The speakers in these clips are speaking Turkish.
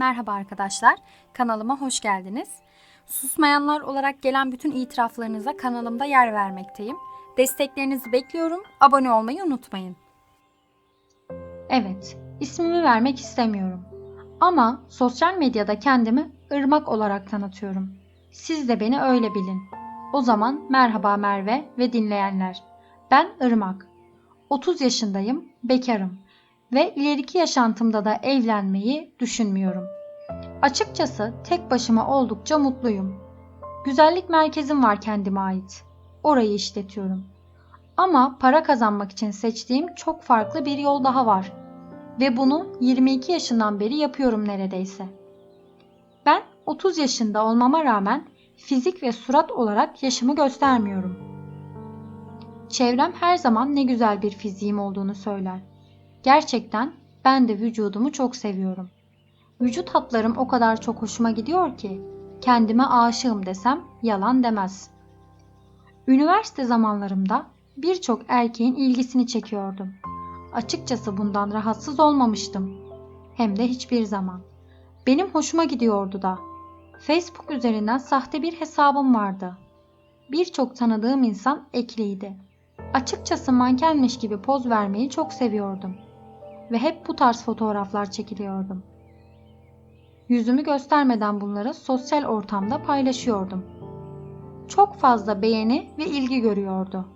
Merhaba arkadaşlar, kanalıma hoş geldiniz. Susmayanlar olarak gelen bütün itiraflarınıza kanalımda yer vermekteyim. Desteklerinizi bekliyorum, abone olmayı unutmayın. Evet, ismimi vermek istemiyorum. Ama sosyal medyada kendimi ırmak olarak tanıtıyorum. Siz de beni öyle bilin. O zaman merhaba Merve ve dinleyenler. Ben Irmak. 30 yaşındayım, bekarım ve ileriki yaşantımda da evlenmeyi düşünmüyorum. Açıkçası tek başıma oldukça mutluyum. Güzellik merkezim var kendime ait. Orayı işletiyorum. Ama para kazanmak için seçtiğim çok farklı bir yol daha var. Ve bunu 22 yaşından beri yapıyorum neredeyse. Ben 30 yaşında olmama rağmen fizik ve surat olarak yaşımı göstermiyorum. Çevrem her zaman ne güzel bir fiziğim olduğunu söyler. Gerçekten ben de vücudumu çok seviyorum. Vücut hatlarım o kadar çok hoşuma gidiyor ki kendime aşığım desem yalan demez. Üniversite zamanlarımda birçok erkeğin ilgisini çekiyordum. Açıkçası bundan rahatsız olmamıştım. Hem de hiçbir zaman. Benim hoşuma gidiyordu da. Facebook üzerinden sahte bir hesabım vardı. Birçok tanıdığım insan ekliydi. Açıkçası mankenmiş gibi poz vermeyi çok seviyordum ve hep bu tarz fotoğraflar çekiliyordum. Yüzümü göstermeden bunları sosyal ortamda paylaşıyordum. Çok fazla beğeni ve ilgi görüyordu.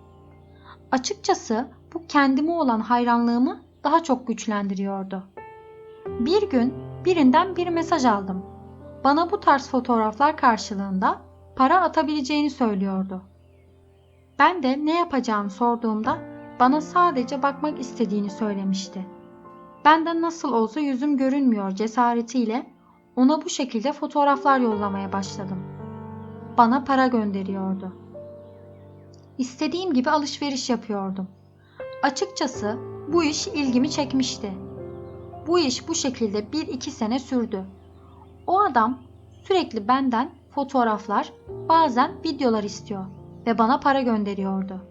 Açıkçası bu kendime olan hayranlığımı daha çok güçlendiriyordu. Bir gün birinden bir mesaj aldım. Bana bu tarz fotoğraflar karşılığında para atabileceğini söylüyordu. Ben de ne yapacağımı sorduğumda bana sadece bakmak istediğini söylemişti. Benden nasıl olsa yüzüm görünmüyor cesaretiyle ona bu şekilde fotoğraflar yollamaya başladım. Bana para gönderiyordu. İstediğim gibi alışveriş yapıyordum. Açıkçası bu iş ilgimi çekmişti. Bu iş bu şekilde bir iki sene sürdü. O adam sürekli benden fotoğraflar, bazen videolar istiyor ve bana para gönderiyordu.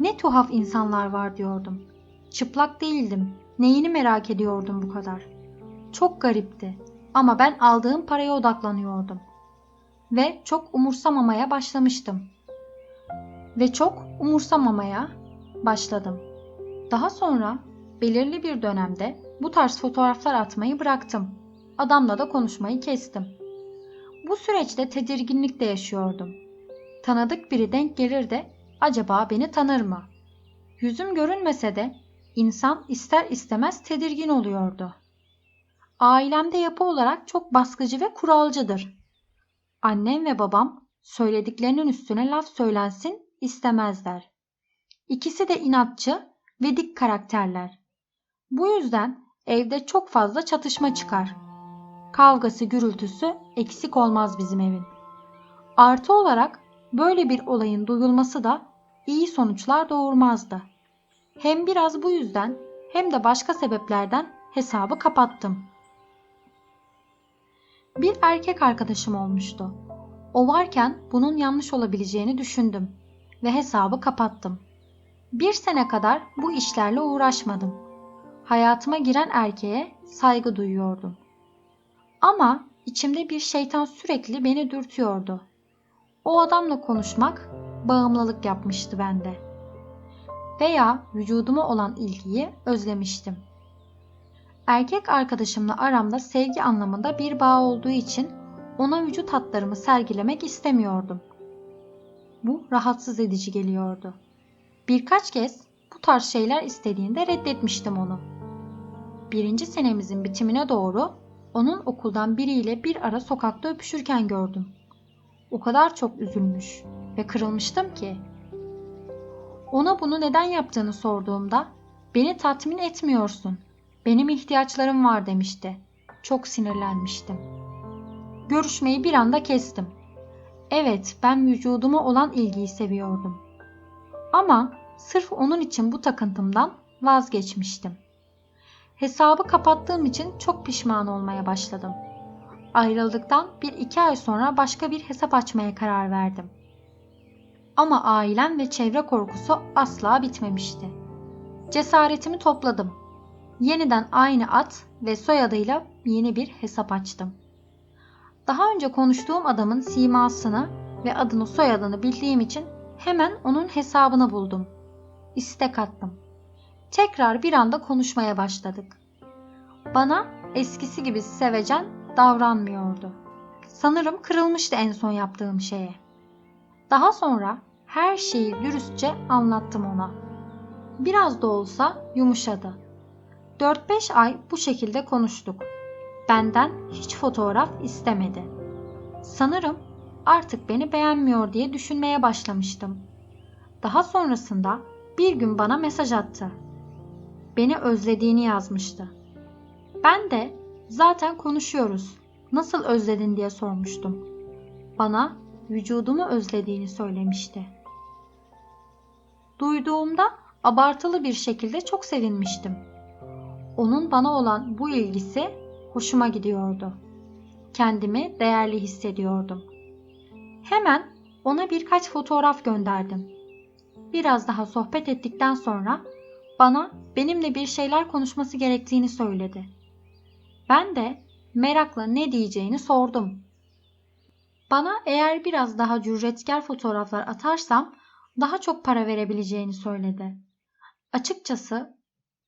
Ne tuhaf insanlar var diyordum. Çıplak değildim. Neyini merak ediyordum bu kadar? Çok garipti ama ben aldığım paraya odaklanıyordum. Ve çok umursamamaya başlamıştım. Ve çok umursamamaya başladım. Daha sonra belirli bir dönemde bu tarz fotoğraflar atmayı bıraktım. Adamla da konuşmayı kestim. Bu süreçte tedirginlik de yaşıyordum. Tanıdık biri denk gelir de acaba beni tanır mı? Yüzüm görünmese de İnsan ister istemez tedirgin oluyordu. Ailemde yapı olarak çok baskıcı ve kuralcıdır. Annem ve babam söylediklerinin üstüne laf söylensin istemezler. İkisi de inatçı ve dik karakterler. Bu yüzden evde çok fazla çatışma çıkar. Kavgası gürültüsü eksik olmaz bizim evin. Artı olarak böyle bir olayın duyulması da iyi sonuçlar doğurmazdı. Hem biraz bu yüzden hem de başka sebeplerden hesabı kapattım. Bir erkek arkadaşım olmuştu. O varken bunun yanlış olabileceğini düşündüm ve hesabı kapattım. Bir sene kadar bu işlerle uğraşmadım. Hayatıma giren erkeğe saygı duyuyordum. Ama içimde bir şeytan sürekli beni dürtüyordu. O adamla konuşmak bağımlılık yapmıştı bende.'' Veya vücuduma olan ilgiyi özlemiştim. Erkek arkadaşımla aramda sevgi anlamında bir bağ olduğu için ona vücut hatlarımı sergilemek istemiyordum. Bu rahatsız edici geliyordu. Birkaç kez bu tarz şeyler istediğinde reddetmiştim onu. Birinci senemizin bitimine doğru onun okuldan biriyle bir ara sokakta öpüşürken gördüm. O kadar çok üzülmüş ve kırılmıştım ki ona bunu neden yaptığını sorduğumda beni tatmin etmiyorsun. Benim ihtiyaçlarım var demişti. Çok sinirlenmiştim. Görüşmeyi bir anda kestim. Evet, ben vücuduma olan ilgiyi seviyordum. Ama sırf onun için bu takıntımdan vazgeçmiştim. Hesabı kapattığım için çok pişman olmaya başladım. Ayrıldıktan bir iki ay sonra başka bir hesap açmaya karar verdim. Ama ailem ve çevre korkusu asla bitmemişti. Cesaretimi topladım. yeniden aynı ad ve soyadıyla yeni bir hesap açtım. Daha önce konuştuğum adamın simasını ve adını soyadını bildiğim için hemen onun hesabını buldum. İstek attım. Tekrar bir anda konuşmaya başladık. Bana eskisi gibi sevecen davranmıyordu. Sanırım kırılmıştı en son yaptığım şeye. Daha sonra her şeyi dürüstçe anlattım ona. Biraz da olsa yumuşadı. 4-5 ay bu şekilde konuştuk. Benden hiç fotoğraf istemedi. Sanırım artık beni beğenmiyor diye düşünmeye başlamıştım. Daha sonrasında bir gün bana mesaj attı. Beni özlediğini yazmıştı. Ben de zaten konuşuyoruz. Nasıl özledin diye sormuştum. Bana vücudumu özlediğini söylemişti. Duyduğumda abartılı bir şekilde çok sevinmiştim. Onun bana olan bu ilgisi hoşuma gidiyordu. Kendimi değerli hissediyordum. Hemen ona birkaç fotoğraf gönderdim. Biraz daha sohbet ettikten sonra bana benimle bir şeyler konuşması gerektiğini söyledi. Ben de merakla ne diyeceğini sordum. Bana eğer biraz daha cüretkar fotoğraflar atarsam daha çok para verebileceğini söyledi. Açıkçası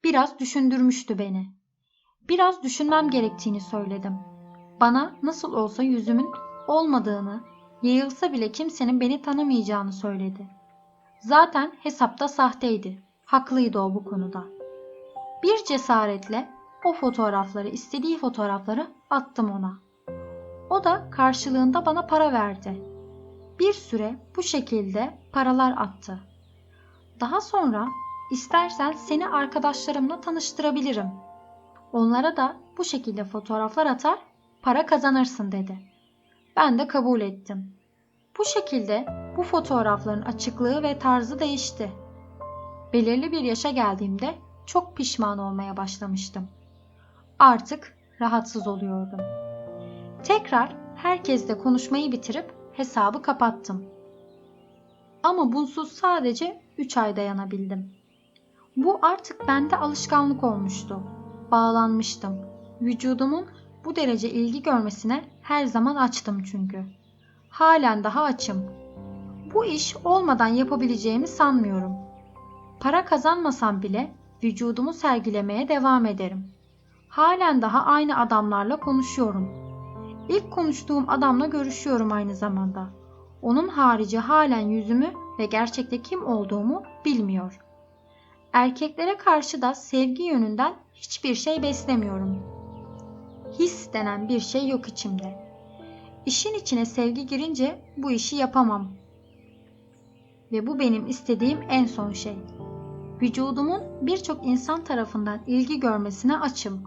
biraz düşündürmüştü beni. Biraz düşünmem gerektiğini söyledim. Bana nasıl olsa yüzümün olmadığını, yayılsa bile kimsenin beni tanımayacağını söyledi. Zaten hesapta sahteydi. Haklıydı o bu konuda. Bir cesaretle o fotoğrafları, istediği fotoğrafları attım ona. O da karşılığında bana para verdi. Bir süre bu şekilde paralar attı. Daha sonra istersen seni arkadaşlarımla tanıştırabilirim. Onlara da bu şekilde fotoğraflar atar, para kazanırsın dedi. Ben de kabul ettim. Bu şekilde bu fotoğrafların açıklığı ve tarzı değişti. Belirli bir yaşa geldiğimde çok pişman olmaya başlamıştım. Artık rahatsız oluyordum. Tekrar herkesle konuşmayı bitirip hesabı kapattım. Ama bunsuz sadece 3 ay dayanabildim. Bu artık bende alışkanlık olmuştu. Bağlanmıştım. Vücudumun bu derece ilgi görmesine her zaman açtım çünkü. Halen daha açım. Bu iş olmadan yapabileceğimi sanmıyorum. Para kazanmasam bile vücudumu sergilemeye devam ederim. Halen daha aynı adamlarla konuşuyorum. İlk konuştuğum adamla görüşüyorum aynı zamanda. Onun harici halen yüzümü ve gerçekte kim olduğumu bilmiyor. Erkeklere karşı da sevgi yönünden hiçbir şey beslemiyorum. His denen bir şey yok içimde. İşin içine sevgi girince bu işi yapamam. Ve bu benim istediğim en son şey. Vücudumun birçok insan tarafından ilgi görmesine açım.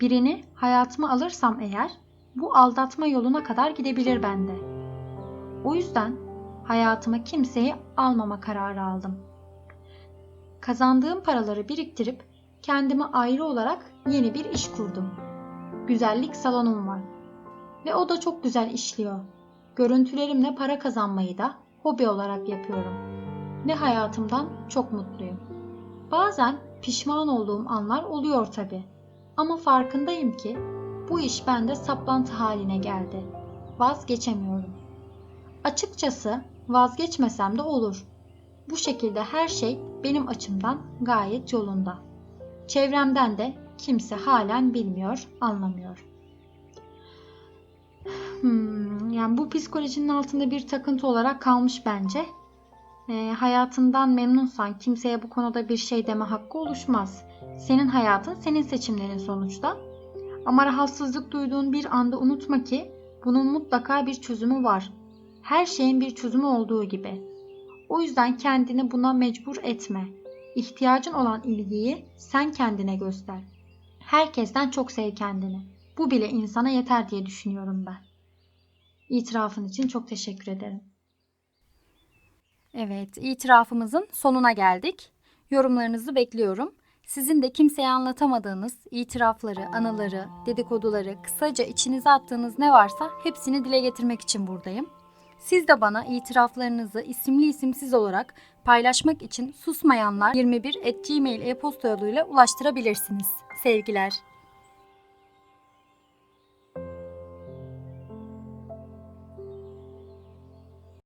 Birini hayatıma alırsam eğer bu aldatma yoluna kadar gidebilir bende. O yüzden hayatıma kimseyi almama kararı aldım. Kazandığım paraları biriktirip kendime ayrı olarak yeni bir iş kurdum. Güzellik salonum var. Ve o da çok güzel işliyor. Görüntülerimle para kazanmayı da hobi olarak yapıyorum. Ve hayatımdan çok mutluyum. Bazen pişman olduğum anlar oluyor tabi. Ama farkındayım ki bu iş bende saplantı haline geldi. Vazgeçemiyorum. Açıkçası vazgeçmesem de olur. Bu şekilde her şey benim açımdan gayet yolunda. Çevremden de kimse halen bilmiyor, anlamıyor. Hmm, yani bu psikolojinin altında bir takıntı olarak kalmış bence. E, hayatından memnunsan kimseye bu konuda bir şey deme hakkı oluşmaz. Senin hayatın senin seçimlerin sonuçta. Ama rahatsızlık duyduğun bir anda unutma ki bunun mutlaka bir çözümü var. Her şeyin bir çözümü olduğu gibi. O yüzden kendini buna mecbur etme. İhtiyacın olan ilgiyi sen kendine göster. Herkesten çok sev kendini. Bu bile insana yeter diye düşünüyorum ben. İtirafın için çok teşekkür ederim. Evet, itirafımızın sonuna geldik. Yorumlarınızı bekliyorum. Sizin de kimseye anlatamadığınız itirafları, anıları, dedikoduları, kısaca içinize attığınız ne varsa hepsini dile getirmek için buradayım. Siz de bana itiraflarınızı isimli isimsiz olarak paylaşmak için susmayanlar 21 et gmail e-posta yoluyla ulaştırabilirsiniz. Sevgiler.